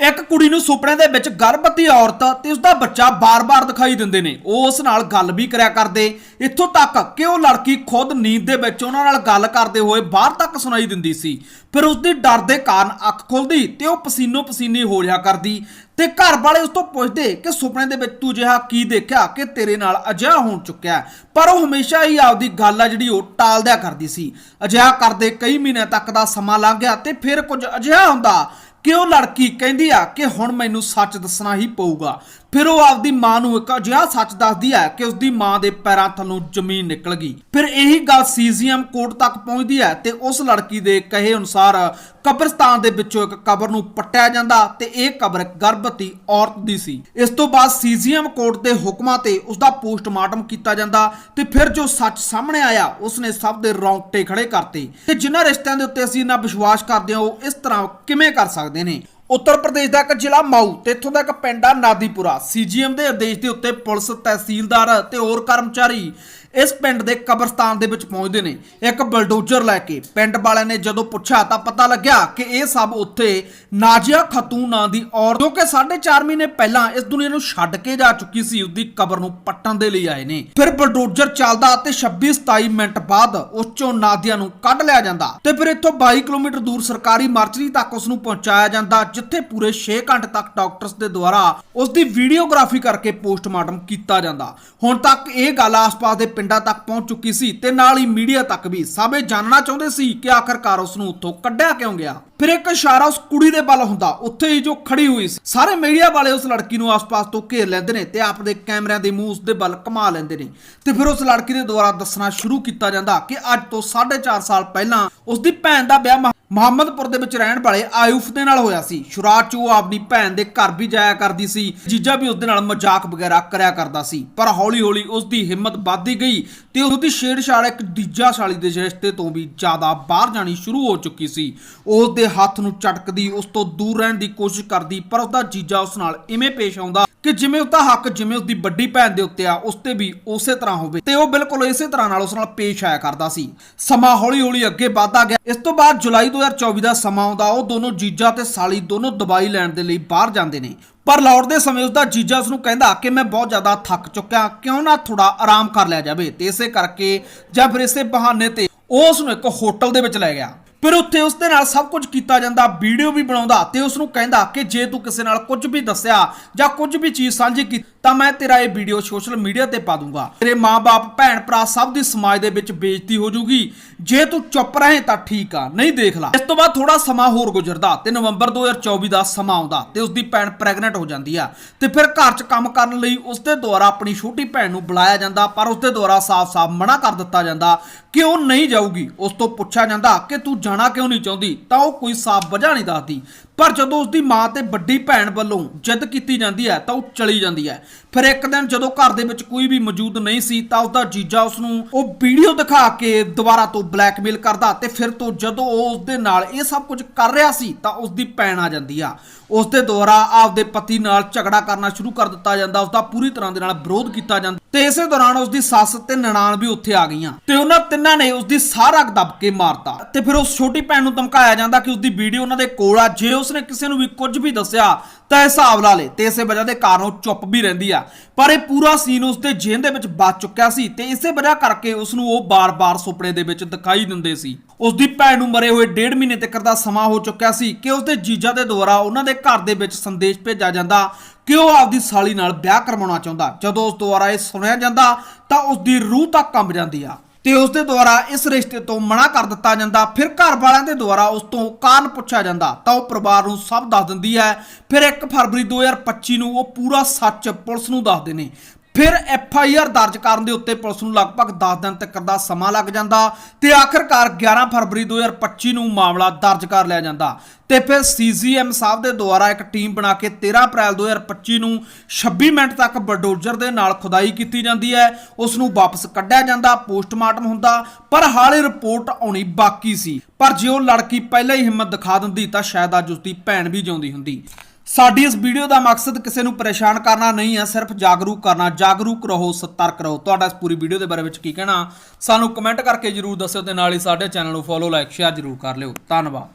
ਇੱਕ ਕੁੜੀ ਨੂੰ ਸੁਪਨੇ ਦੇ ਵਿੱਚ ਗਰਭਵਤੀ ਔਰਤ ਤੇ ਉਸਦਾ ਬੱਚਾ ਬਾਰ-ਬਾਰ ਦਿਖਾਈ ਦਿੰਦੇ ਨੇ। ਉਹ ਉਸ ਨਾਲ ਗੱਲ ਵੀ ਕਰਿਆ ਕਰਦੇ। ਇੱਥੋਂ ਤੱਕ ਕਿ ਉਹ ਲੜਕੀ ਖੁਦ ਨੀਂਦ ਦੇ ਵਿੱਚ ਉਹਨਾਂ ਨਾਲ ਗੱਲ ਕਰਦੇ ਹੋਏ ਬਾਹਰ ਤੱਕ ਸੁਣਾਈ ਦਿੰਦੀ ਸੀ। ਫਿਰ ਉਸਦੀ ਡਰ ਦੇ ਕਾਰਨ ਅੱਖ ਖੁੱਲਦੀ ਤੇ ਉਹ ਪਸੀਨੋ ਪਸੀਨੀ ਹੋ ਜਾ ਕਰਦੀ ਤੇ ਘਰ ਵਾਲੇ ਉਸ ਤੋਂ ਪੁੱਛਦੇ ਕਿ ਸੁਪਨੇ ਦੇ ਵਿੱਚ ਤੂੰ ਜਿਹਾ ਕੀ ਦੇਖਿਆ ਕਿ ਤੇਰੇ ਨਾਲ ਅਜਿਹਾ ਹੋਣ ਚੁੱਕਿਆ ਪਰ ਉਹ ਹਮੇਸ਼ਾ ਹੀ ਆਪਦੀ ਗੱਲ ਆ ਜਿਹੜੀ ਉਹ ਟਾਲਦਿਆ ਕਰਦੀ ਸੀ। ਅਜਿਹਾ ਕਰਦੇ ਕਈ ਮਹੀਨਿਆਂ ਤੱਕ ਦਾ ਸਮਾਂ ਲੰਘ ਗਿਆ ਤੇ ਫਿਰ ਕੁਝ ਅਜਿਹਾ ਹੁੰਦਾ ਕਿ ਉਹ ਲੜਕੀ ਕਹਿੰਦੀ ਆ ਕਿ ਹੁਣ ਮੈਨੂੰ ਸੱਚ ਦੱਸਣਾ ਹੀ ਪਊਗਾ? ਫਿਰ ਉਹ ਆਪਦੀ ਮਾਂ ਨੂੰ ਇੱਕ ਅਜਿਹਾ ਸੱਚ ਦੱਸਦੀ ਹੈ ਕਿ ਉਸਦੀ ਮਾਂ ਦੇ ਪੈਰਾਂ ਥੱਲੋਂ ਜ਼ਮੀਨ ਨਿਕਲ ਗਈ। ਫਿਰ ਇਹੀ ਗੱਲ ਸੀਜ਼ੀਐਮ ਕੋਰਟ ਤੱਕ ਪਹੁੰਚਦੀ ਹੈ ਤੇ ਉਸ ਲੜਕੀ ਦੇ ਕਹੇ ਅਨੁਸਾਰ ਕਬਰਸਤਾਨ ਦੇ ਵਿੱਚੋਂ ਇੱਕ ਕਬਰ ਨੂੰ ਪੱਟਿਆ ਜਾਂਦਾ ਤੇ ਇਹ ਕਬਰ ਗਰਭਵਤੀ ਔਰਤ ਦੀ ਸੀ। ਇਸ ਤੋਂ ਬਾਅਦ ਸੀਜ਼ੀਐਮ ਕੋਰਟ ਦੇ ਹੁਕਮਾਂ ਤੇ ਉਸ ਦਾ ਪੋਸਟਮਾਰਟਮ ਕੀਤਾ ਜਾਂਦਾ ਤੇ ਫਿਰ ਜੋ ਸੱਚ ਸਾਹਮਣੇ ਆਇਆ, ਉਸਨੇ ਸਭ ਦੇ ਰੌਂਗਟੇ ਖੜੇ ਕਰਤੇ। ਤੇ ਜਿਨ੍ਹਾਂ ਰਿਸ਼ਤਿਆਂ ਦੇ ਉੱਤੇ ਅਸੀਂ ਇੰਨਾ ਵਿਸ਼ਵਾਸ ਕਰਦੇ ਹਾਂ, ਉਹ ਇਸ ਤਰ੍ਹਾਂ ਕਿਵੇਂ ਕਰ ਸਕਦੇ ਨੇ? ਉੱਤਰ ਪ੍ਰਦੇਸ਼ ਦਾ ਇੱਕ ਜ਼ਿਲ੍ਹਾ ਮਾਊ, ਤੇ ਇੱਥੋਂ ਦਾ ਇੱਕ ਪਿੰਡ ਆ ਨਾਦੀਪੁਰਾ। ਸੀਜੀਐਮ ਦੇ ਆਦੇਸ਼ ਦੇ ਉੱਤੇ ਪੁਲਿਸ ਤਹਿਸੀਲਦਾਰ ਤੇ ਹੋਰ ਕਰਮਚਾਰੀ ਇਸ ਪਿੰਡ ਦੇ ਕਬਰਸਤਾਨ ਦੇ ਵਿੱਚ ਪਹੁੰਚਦੇ ਨੇ। ਇੱਕ ਬਲਡੋਜ਼ਰ ਲੈ ਕੇ ਪਿੰਡ ਵਾਲਿਆਂ ਨੇ ਜਦੋਂ ਪੁੱਛਿਆ ਤਾਂ ਪਤਾ ਲੱਗਿਆ ਕਿ ਇਹ ਸਭ ਉੱਥੇ ਨਾਜੀਆ ਖਤੂਨ ਨਾਂ ਦੀ ਔਰਤ ਜੋ ਕਿ 4.5 ਮਹੀਨੇ ਪਹਿਲਾਂ ਇਸ ਦੁਨੀਆ ਨੂੰ ਛੱਡ ਕੇ ਜਾ ਚੁੱਕੀ ਸੀ ਉਹਦੀ ਕਬਰ ਨੂੰ ਪੱਟਣ ਦੇ ਲਈ ਆਏ ਨੇ। ਫਿਰ ਬਲਡੋਜ਼ਰ ਚੱਲਦਾ ਤੇ 26-27 ਮਿੰਟ ਬਾਅਦ ਉਸ ਚੋਂ ਨਾਦੀਆ ਨੂੰ ਕੱਢ ਲਿਆ ਜਾਂਦਾ ਤੇ ਫਿਰ ਇੱਥੋਂ 22 ਕਿਲੋਮੀਟਰ ਦੂਰ ਸਰਕਾਰੀ ਮਾਰਚਰੀ ਤੱਕ ਉਸ ਨੂੰ ਪਹੁੰਚਾਇਆ ਜਾਂਦਾ, ਜਿੱਥੇ ਪੂਰੇ 6 ਘੰਟੇ ਤੱਕ ਡਾਕਟਰਸ ਦੇ ਦੁਆਰਾ ਉਸ ਦੀ ਵੀਡੀਓਗ੍ਰਾਫੀ ਕਰਕੇ ਪੋਸਟਮਾਰਟਮ ਕੀਤਾ ਜਾਂਦਾ। ਹੁਣ ਤੱਕ ਇਹ ਗੱਲ ਆਸ-ਪਾਸ ਦੇ ਪਿੰਡਾਂ ਤੱਕ ਪਹੁੰਚ ਚੁੱਕੀ ਸੀ ਤੇ ਨਾਲ ਹੀ ਮੀਡੀਆ ਤੱਕ ਵੀ। ਸਭ ਜਾਣਨਾ ਚਾਹੁੰਦੇ ਸੀ ਕਿ ਆਖਰਕਾਰ ਉਸ ਨੂੰ ਉੱਥੋਂ ਕੱਢਿਆ ਕਿਉਂ ਗਿਆ? ਫਿਰ ਇੱਕ ਇਸ਼ਾਰਾ ਉਸ ਕੁੜੀ ਦੇ ਵੱਲ ਹੁੰਦਾ। ਉੱਥੇ ਹੀ ਜੋ ਖੜੀ ਹੋਈ ਸੀ। ਸਾਰੇ ਮੀਡੀਆ ਵਾਲੇ ਉਸ ਲੜਕੀ ਨੂੰ ਆਸ-ਪਾਸ ਤੋਂ ਘੇਰ ਲੈਂਦੇ ਨੇ ਤੇ ਆਪਣੇ ਕੈਮਰਿਆਂ ਦੇ ਮੂੰਹ ਉਸ ਦੇ ਵੱਲ ਘੁਮਾ ਲੈਂਦੇ ਨੇ। ਤੇ ਫਿਰ ਉਸ ਲੜਕੀ ਦੇ ਦੁਆਰਾ ਦੱਸਣਾ ਸ਼ੁਰੂ ਕੀਤਾ ਜਾਂਦਾ ਕਿ ਅੱਜ ਤੋਂ 4.5 ਸਾਲ ਪਹਿਲਾਂ ਉਸ ਦੀ ਭੈਣ ਦਾ ਵਿਆਹ ਮਹ- ਮੁਹੰਮਦਪੁਰ ਦੇ ਵਿੱਚ ਰਹਿਣ ਵਾਲੇ ਆਯੂਫ ਦੇ ਨਾਲ ਹੋਇਆ ਸੀ। ਸ਼ੁਰਾਤ 'ਚ ਉਹ ਆਪਣੀ ਭੈਣ ਦੇ ਘਰ ਵੀ ਜਾਇਆ ਕਰਦੀ ਸੀ। ਜੀਜਾ ਵੀ ਉਸ ਦੇ ਨਾਲ ਮਜ਼ਾਕ ਵਗੈਰਾ ਕਰਿਆ ਕਰਦਾ ਸੀ। ਪਰ ਹੌਲੀ-ਹੌਲੀ ਉਸ ਦੀ ਹਿੰਮਤ ਵੱਧਦੀ ਗਈ ਤੇ ਉਹਦੀ ਛੇੜਛਾੜ ਇੱਕ ਦੂਜਾ ਸਾਲੀ ਦੇ ਰਿਸ਼ਤੇ ਤੋਂ ਵੀ ਜ਼ਿਆਦਾ ਬਾਹਰ ਜਾਣੀ ਸ਼ੁਰੂ ਹੋ ਚੁੱਕੀ ਸੀ। ਉਸ ਦੇ ਹੱਥ ਨੂੰ ਝਟਕਦੀ, ਉਸ ਤੋਂ ਦੂਰ ਰਹਿਣ ਦੀ ਕੋਸ਼ਿਸ਼ ਕਰਦੀ, ਪਰ ਉਹਦਾ ਜੀਜਾ ਉਸ ਨਾਲ ਇਵੇਂ ਪੇਸ਼ ਆਉਂਦਾ ਕਿ ਜਿਵੇਂ ਉਸਦਾ ਹੱਕ, ਜਿਵੇਂ ਉਹਦੀ ਵੱਡੀ ਭੈਣ ਦੇ ਉੱਤੇ ਆ, ਉਸ ਤੇ ਵੀ ਉਸੇ ਤਰ੍ਹਾਂ ਹੋਵੇ। ਤੇ ਉਹ ਬਿਲਕੁਲ ਇਸੇ ਤਰ੍ਹਾਂ ਨਾਲ ਉਸ ਨਾਲ ਪੇਸ਼ ਆਇਆ ਕਰਦਾ ਸੀ। ਸਮਾਂ ਹੌਲੀ-ਹੌਲੀ ਅੱਗੇ ਵਧਦਾ ਗਿਆ। ਇਸ ਤੋਂ ਬਾਅਦ ਜੁਲਾਈ 2024 ਦਾ ਸਮਾਂ ਆਉਂਦਾ, ਉਹ ਦੋਨੋਂ ਜੀਜਾ ਤੇ ਸਾਲੀ ਦੋਨੋਂ ਦਵਾਈ ਲੈਣ ਦੇ ਲਈ ਬਾਹਰ ਜਾਂਦੇ ਨੇ। ਪਰ ਲੌਟਦੇ ਸਮੇਂ ਉਸਦਾ ਜੀਜਾ ਉਸ ਨੂੰ ਕਹਿੰਦਾ ਕਿ ਮੈਂ ਬਹੁਤ ਜ਼ਿਆਦਾ ਥੱਕ ਚੁੱਕਿਆ, ਕਿਉਂ ਨਾ ਥੋੜਾ ਆਰਾਮ ਕਰ ਲਿਆ ਜਾਵੇ। ਤੇ ਇਸੇ ਕਰਕੇ ਜਾਂ ਫਿਰ ਇਸੇ ਬਹਾਨੇ ਤੇ ਉਹ ਉਸ ਨੂੰ ਇੱਕ ਹੋਟਲ ਦੇ ਵਿੱਚ ਲੈ ਗਿਆ। ਫਿਰ ਉੱਥੇ ਉਸ ਦੇ ਨਾਲ ਸਭ ਕੁਝ ਕੀਤਾ ਜਾਂਦਾ, ਵੀਡੀਓ ਵੀ ਬਣਾਉਂਦਾ ਤੇ ਉਸ ਨੂੰ ਕਹਿੰਦਾ ਕਿ ਜੇ ਤੂੰ ਕਿਸੇ ਨਾਲ ਕੁਝ ਵੀ ਦੱਸਿਆ ਜਾਂ ਕੁਝ ਵੀ ਚੀਜ਼ ਸਾਂਝੀ ਕੀਤੀ ਤਾਂ ਮੈਂ ਤੇਰਾ ਇਹ ਵੀਡੀਓ ਸੋਸ਼ਲ ਮੀਡੀਆ ਤੇ ਪਾ ਦੂੰਗਾ। ਤੇਰੇ ਮਾਪੇ ਭੈਣ ਭਰਾ ਸਭ ਦੀ ਸਮਾਜ ਦੇ ਵਿੱਚ ਬੇਇੱਜ਼ਤੀ ਹੋ ਜਾਊਗੀ ਜੇ ਤੂੰ ਚੁੱਪ ਰਹੇ ਤਾਂ ਠੀਕ ਆ, ਨਹੀਂ ਦੇਖ ਲਾ। ਇਸ ਤੋਂ ਬਾਅਦ ਥੋੜਾ ਸਮਾਂ ਹੋਰ ਗੁਜ਼ਰਦਾ ਤੇ ਨਵੰਬਰ 2024 ਦਾ ਸਮਾਂ ਆਉਂਦਾ ਤੇ ਉਸ ਦੀ ਭੈਣ ਪ੍ਰੈਗਨੈਂਟ ਹੋ ਜਾਂਦੀ ਆ। ਤੇ ਫਿਰ ਘਰ 'ਚ ਕੰਮ ਕਰਨ ਲਈ ਉਸ ਦੇ ਦੁਆਰਾ ਆਪਣੀ ਛੋਟੀ ਭੈਣ ਨੂੰ ਬੁਲਾਇਆ ਜਾਂਦਾ, ਪਰ ਉਸ ਦੇ ਦੁਆਰਾ ਸਾਫ਼-ਸਾਫ਼ ਮਨਾ ਕਰ ਦਿੱਤਾ ਜਾਂਦਾ ਕਿ ਉਹ ਨਹੀਂ ਜਾਊਗੀ। ਉਸ ਤੋਂ ਪੁੱਛਿਆ ਜਾਂਦਾ ਕਿ ਤੂੰ ਜਾਣਾ ਕਿਉਂ ਨਹੀਂ ਚਾਹੁੰਦੀ? ਤਾਂ ਉਹ ਕੋਈ ਸਾਫ਼ ਵਜ੍ਹਾ ਨਹੀਂ ਦੱਸਦੀ। ਪਰ ਜਦੋਂ ਉਸ ਦੀ ਮਾਂ ਤੇ ਵੱਡੀ ਭੈਣ ਵੱਲੋਂ ਜਿੱਦ ਕੀਤੀ ਜਾਂਦੀ ਹੈ ਤਾਂ ਉਹ ਚਲੀ ਜਾਂਦੀ ਹੈ। ਫਿਰ ਇੱਕ ਦਿਨ ਜਦੋਂ ਘਰ ਦੇ ਵਿੱਚ ਕੋਈ ਵੀ ਮੌਜੂਦ ਨਹੀਂ ਸੀ ਤਾਂ ਉਸ ਦਾ ਜੀਜਾ ਉਸ ਨੂੰ ਉਹ ਵੀਡੀਓ ਦਿਖਾ ਕੇ ਦੁਬਾਰਾ ਤੋਂ ਬਲੈਕਮੇਲ ਕਰਦਾ ਤੇ ਫਿਰ ਤੋਂ ਜਦੋਂ ਉਹ ਉਸ ਦੇ ਨਾਲ ਇਹ ਸਭ ਕੁਝ ਕਰ ਰਿਹਾ ਸੀ ਤਾਂ ਉਸ ਦੀ ਭੈਣ ਆ ਜਾਂਦੀ ਆ। ਉਸ ਦੇ ਦੁਆਰਾ ਆਪਦੇ ਪਤੀ ਨਾਲ ਝਗੜਾ ਕਰਨਾ ਸ਼ੁਰੂ ਕਰ ਦਿੱਤਾ ਜਾਂਦਾ ਉਸ ਦਾ ਪੂਰੀ ਤਰ੍ਹਾਂ ਦੇ ਨਾਲ ਵਿਰੋਧ ਕੀਤਾ ਜਾਂਦਾ ਤੇ ਇਸੇ ਦੌਰਾਨ ਉਸ ਦੀ ਸੱਸ ਤੇ ਨਨਾਣ ਵੀ ਉੱਥੇ ਆ ਗਈਆਂ ਤੇ ਉਹਨਾਂ ਤਿੰਨਾਂ ਨੇ ਉਸ ਦੀ ਸਾਰਾ ਦੱਬ ਕੇ ਮਾਰਤਾ ਤੇ ਫਿਰ ਉਸ ਛੋਟੀ ਭੈਣ ਨੂੰ ਧਮਕਾਇਆ ਜਾਂਦਾ ਕਿ ਉਸ ਦੀ ਵੀਡੀਓ ਉਹਨਾਂ ਦੇ ਕੋਲ ਆ, ਜੇ ਉਸਨੇ ਕਿਸੇ ਨੂੰ ਵੀ ਕੁਝ ਵੀ ਦੱਸਿਆ ਤਾਂ ਹਿਸਾਬ ਲਾ ਲੇ ਤੇ ਇਸੇ ਵਜ੍ਹਾ ਦੇ ਕਾਰਨ ਉਹ ਚੁੱਪ ਵੀ ਰਹਿੰਦੀ ਆ। ਪਰ ਇਹ ਪੂਰਾ ਸੀਨ ਉਸ ਜੇਨ ਦੇ ਵਿੱਚ ਬਚ ਚੁੱਕਿਆ ਸੀ ਤੇ ਇਸੇ ਵਜ੍ਹਾ ਕਰਕੇ ਉਸ ਨੂੰ ਉਹ ਬਾਰ-ਬਾਰ ਸੁਪਨੇ ਦੇ ਵਿੱਚ ਦਿਖਾਈ ਦਿੰਦੇ ਸੀ। ਉਸ ਦੀ ਭੈਣ ਨੂੰ ਮਰੇ ਹੋਏ ਡੇਢ ਮਹੀਨੇ ਤੱਕ ਦਾ ਸਮਾਂ ਹੋ ਚੁੱਕਿਆ ਸੀ ਕਿ ਉਸ ਦੇ ਜੀਜਾ ਦੇ ਦੁਆਰਾ ਉਹਨਾਂ ਦੇ ਘਰ ਦੇ ਵਿੱਚ ਸੰਦੇਸ਼ ਭੇਜਿਆ ਜਾਂਦਾ ਕਿ ਉਹ ਆਪਦੀ ਸਾਲੀ ਨਾਲ ਵਿਆਹ ਕਰਵਾਉਣਾ ਚਾਹੁੰਦਾ। ਜਦੋਂ ਉਸ ਦੁਆਰਾ ਇਹ ਸੁਣਿਆ ਜਾਂਦਾ ਤਾਂ ਉਸ ਦੀ ਰੂਹ ਤੱਕ ਕੰਬ ਜਾਂਦੀ ਆ। ਤੇ ਉਸ ਦੇ ਦੁਆਰਾ ਇਸ ਰਿਸ਼ਤੇ ਤੋਂ ਮਨਾ ਕਰ ਦਿੱਤਾ ਜਾਂਦਾ। ਫਿਰ ਘਰ ਵਾਲਿਆਂ ਦੇ ਦੁਆਰਾ ਉਸ ਤੋਂ ਕਾਰਨ ਪੁੱਛਿਆ ਜਾਂਦਾ। ਤਾਂ ਉਹ ਪਰਿਵਾਰ ਨੂੰ ਸਭ ਦੱਸ ਦਿੰਦੀ ਹੈ। ਫਿਰ 1 ਫਰਵਰੀ 2025 ਨੂੰ ਉਹ ਪੂਰਾ ਸੱਚ ਪੁਲਿਸ ਨੂੰ ਦੱਸਦੇ ਨੇ। ਫਿਰ ਐਫ ਆਈ ਆਰ ਦਰਜ ਕਰਨ ਦੇ ਉੱਤੇ ਪੁਲਿਸ ਨੂੰ ਲਗਭਗ 10 ਦਿਨ ਤੱਕ ਦਾ ਸਮਾਂ ਲੱਗ ਜਾਂਦਾ ਤੇ ਆਖਰਕਾਰ 11 ਫਰਵਰੀ 2025 ਨੂੰ ਮਾਮਲਾ ਦਰਜ ਕਰ ਲਿਆ ਜਾਂਦਾ। ਤੇ ਫਿਰ ਸੀਜੀਐਮ ਸਾਹਿਬ ਦੇ ਦੁਆਰਾ ਇੱਕ ਟੀਮ ਬਣਾ ਕੇ 13 ਅਪ੍ਰੈਲ 2025 ਨੂੰ 26 ਮਿੰਟ ਤੱਕ ਬਲਡੋਜ਼ਰ ਦੇ ਨਾਲ ਖੁਦਾਈ ਕੀਤੀ ਜਾਂਦੀ ਹੈ। ਉਸ ਨੂੰ ਵਾਪਸ ਕੱਢਿਆ ਜਾਂਦਾ, ਪੋਸਟਮਾਰਟਮ ਹੁੰਦਾ, ਪਰ ਹਾਲੇ ਰਿਪੋਰਟ ਆਉਣੀ ਬਾਕੀ ਸੀ। ਪਰ ਜੇ ਉਹ ਲੜਕੀ ਪਹਿਲਾਂ ਹੀ ਹਿੰਮਤ ਦਿਖਾ ਦਿੰਦੀ ਤਾਂ ਸ਼ਾਇਦ ਅੱਜ ਉਸ ਦੀ ਭੈਣ ਵੀ ਜਿਉਂਦੀ ਹੁੰਦੀ। ਸਾਡੀ ਇਸ ਵੀਡੀਓ ਦਾ ਮਕਸਦ ਕਿਸੇ ਨੂੰ ਪਰੇਸ਼ਾਨ ਕਰਨਾ ਨਹੀਂ ਹੈ, ਸਿਰਫ ਜਾਗਰੂਕ ਕਰਨਾ, ਜਾਗਰੂਕ ਰਹੋ, ਸਤਰਕ ਰਹੋ। ਤੁਹਾਡਾ ਇਸ ਪੂਰੀ ਵੀਡੀਓ ਦੇ ਬਾਰੇ ਵਿੱਚ ਕੀ ਕਹਿਣਾ? ਸਾਨੂੰ ਕਮੈਂਟ ਕਰਕੇ ਜਰੂਰ ਦੱਸਿਓ ਤੇ ਨਾਲ ਹੀ ਸਾਡੇ ਚੈਨਲ ਨੂੰ ਫੋਲੋ ਲਾਈਕ ਸ਼ੇਅਰ ਜਰੂਰ ਕਰ ਲਿਓ। ਧੰਨਵਾਦ।